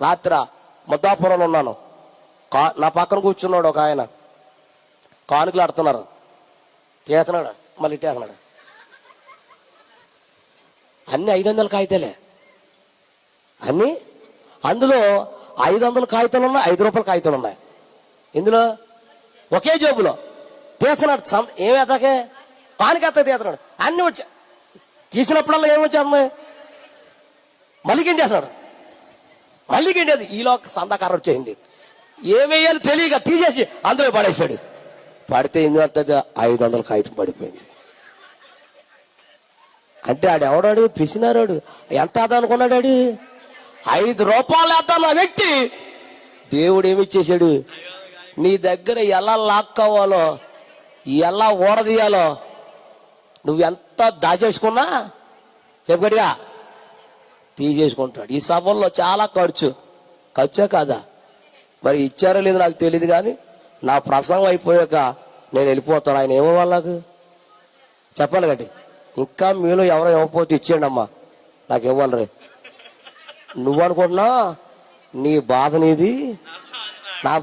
రాత్రి ముద్దాపురంలో ఉన్నాను. కా నా పక్కన కూర్చున్నాడు ఒక ఆయన. కానుకలు ఆడుతున్నారు. తీస్తున్నాడు మళ్ళీ ఇట్టేస్తున్నాడు అన్ని ఐదు వందల కాగితాలే. అన్ని? అందులో ఐదు వందల కాగితాలు ఉన్నాయి ఐదు రూపాయల కాగితాలు ఉన్నాయి. ఇందులో ఒకే జోబులో తీస్తున్నాడు సం- ఏమి ఎత్తకే? కానుక తీస్తున్నాడు అన్ని వచ్చా తీసినప్పుడల్లా ఏమి వచ్చేస్తుంది? మళ్ళీ చేస్తున్నాడు? మళ్ళీ గిండేది ఈలో సందాకారం వచ్చేసింది ఏమేయాలి తెలియక తీసేసి అందులో పడేశాడు. పడితే ఏం ఐదు వందల కాగితం పడిపోయింది. అంటే ఆడు ఎవడాడు? పిసినారాడు. ఎంత అదా అనుకున్నాడు ఆడు? ఐదు రూపాయలు వేద్దాం ఆ వ్యక్తి. దేవుడు ఏమి ఇచ్చేసాడు నీ దగ్గర ఎలా లాక్కోవాలో ఎలా ఓడదీయాలో నువ్వు ఎంత దాచేసుకున్నా? చెప్పగడిగా తీసేసుకుంటాడు ఈ సభల్లో చాలా ఖర్చు. ఖర్చే కాదా? మరి ఇచ్చారో లేదో నాకు తెలియదు కానీ నా ప్రసంగం అయిపోయాక నేను వెళ్ళిపోతాను. ఆయన ఏమో వాళ్ళకు చెప్పాలి కండి ఇంకా మీలో ఎవరో ఇవ్వకపోతే ఇచ్చేయండి అమ్మా. నాకు ఇవ్వాలి రే. నువ్వు అనుకుంటున్నా నీ బాధ నీది? నా